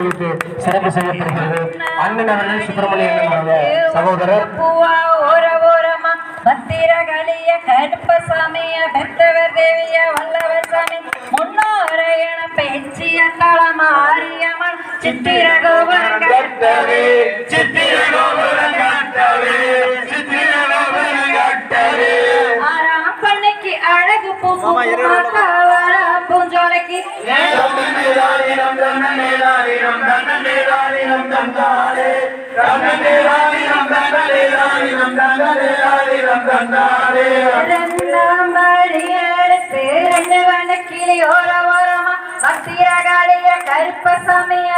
சிறப்பு செய்யப்படுகிறது. அண்ணன் அவர்கள் சுப்பிரமணியன் சகோதரர். பூவா ஓர ஓரமா பத்திரகாளிய கருப்பசாமிய பெத்தவர் தேவிய வல்லவர் சாமி முன்னோரையன பேச்சிய தளமாரியம்மன் சித்திர கோபுரம் கட்டவே சித்திர கோபுரம் கட்டவே சித்திர கோபுரம் கட்டவே. ஆறாம் பண்ணைக்கு அழகு தன்னேராயிரம் தன்னேராயிரம் தன்னேராயிரம் தன்னாரே தன்னேராயிரம் தன்னேராயிரம் தன்னேராயிரம் தன்னாரே ரெண்டாம் படி எடுத்து ரெண்டு வண்ணக்கிளி ஓர ஓரமா கருப்பசாமிய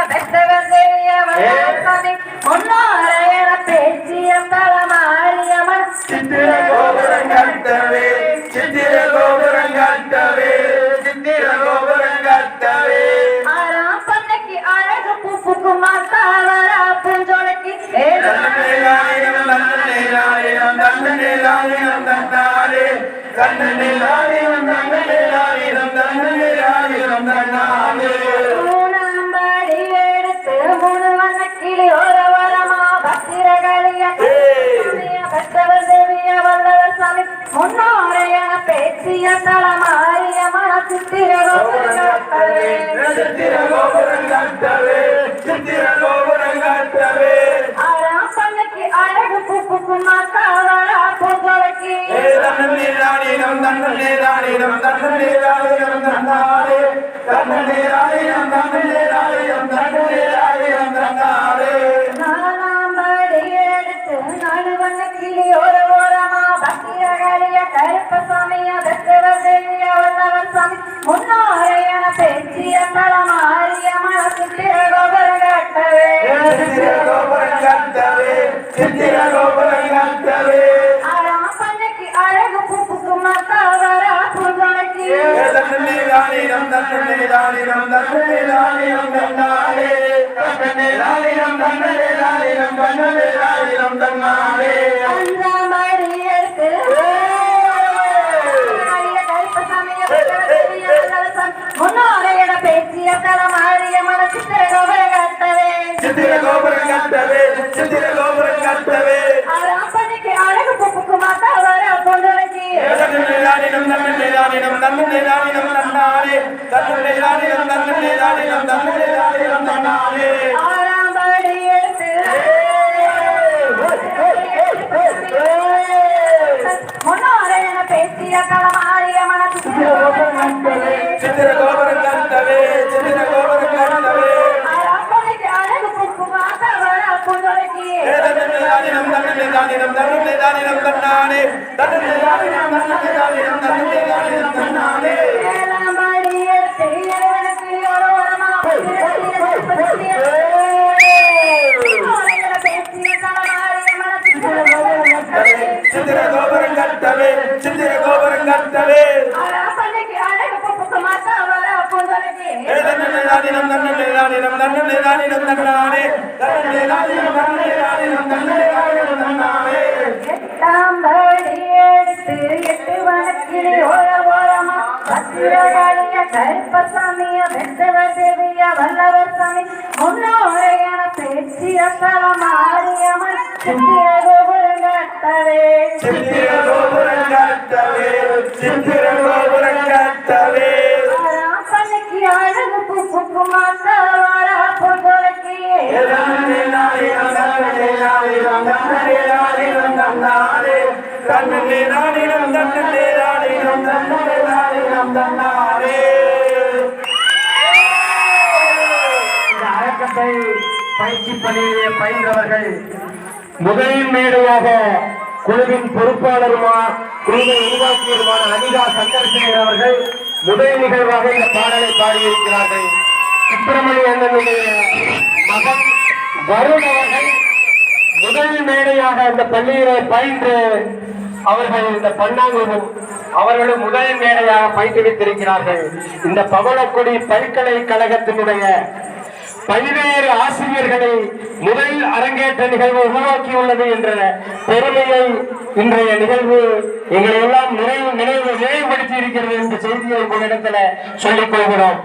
தன்னேராயிரம் தன்னேராயிரம் தன்னாரே தன்னேராயிரம் தன்னேராயிரம் தன்னேராயிரம் தன்னாரே மூணாம் சித்திர சித்திர கோபுரம் கட்டவே. சித்திர கோபுரம் தன்னாரே தன்னேராயிரம் தன்னேராயிரம் தன்னேராயிரம் தன்னாரே படி எடுத்து நாலு ஓரமா தேவிய வல்லவர் சாமி முன்னோரையன பேச்சிய தளமாரியம்மன் சித்திர கோபுரம் கட்டவே. சித்திர கோபுரம் கட்டவே. பூஞ்சோலைக்கு தன்னேராயிரம் தன்னேராயிரம் தன்னேராயிரம் தன்னாரே தன்னேராயிரம் தன்னேராயிரம் தன்னேராயிரம் தன்னாரே அஞ்சாம் படி எடுத்து பத்திரகாளிய தன்னேராயிரம் தன்னேராயிரம் தன்னேராயிரம் தன்னாரே தன்னேராயிரம் தன்னேராயிரம் தன்னேராயிரம் தன்னாரே பேசிய களமாறிய மனசு சித்திர கோபுரம் கட்டவே சித்திர தன்னுடைய தன்னேராயிரம் தன்னேராயிரம் தன்னாரே எட்டாம் படி எடுத்து எட்டு வழக்கிலே ஓர ஓரமா பத்திரகாளிய கருப்பசாமிய வெந்தவர் தேவிய வல்லவர் சாமி முன்னோரையான பேச்சிய களமாரியம்மன் சித்திர கோபுரம் கட்டவே சித்திர கோபுரம் பயிற்சி பணியிலே பயின்றவர்கள் முதல் மேடையாக குழுவின் பொறுப்பாளருமா குழுவை உருவாக்கியதுமான அனிதா சந்தர்சேகர் அவர்கள் முதல் நிகழ்வாக இந்த பாடலை பாடியிருக்கிறார்கள். சுப்பிரமணிய அண்ணனுடைய மகன் வருண் அவர்கள் முதல் மேடையாக அந்த பள்ளியிலே பயின்று அவர்கள் இந்த பண்ணாங்குழுவும் அவர்களும் முதல் மேடையாக பயிற்றுவித்திருக்கிறார்கள். இந்த பவளக்குடி பல்கலைக்கழகத்தினுடைய பல்வேறு ஆசிரியர்களை முதல் அரங்கேற்ற நிகழ்வு உருவாக்கியுள்ளது என்ற பெருமையை இன்றைய நிகழ்வு எங்களை எல்லாம் நிறைவு நினைவு நினைவுபடுத்தி இருக்கிறது என்ற செய்தியை உங்களிடத்துல சொல்லிக் கொள்கிறோம்.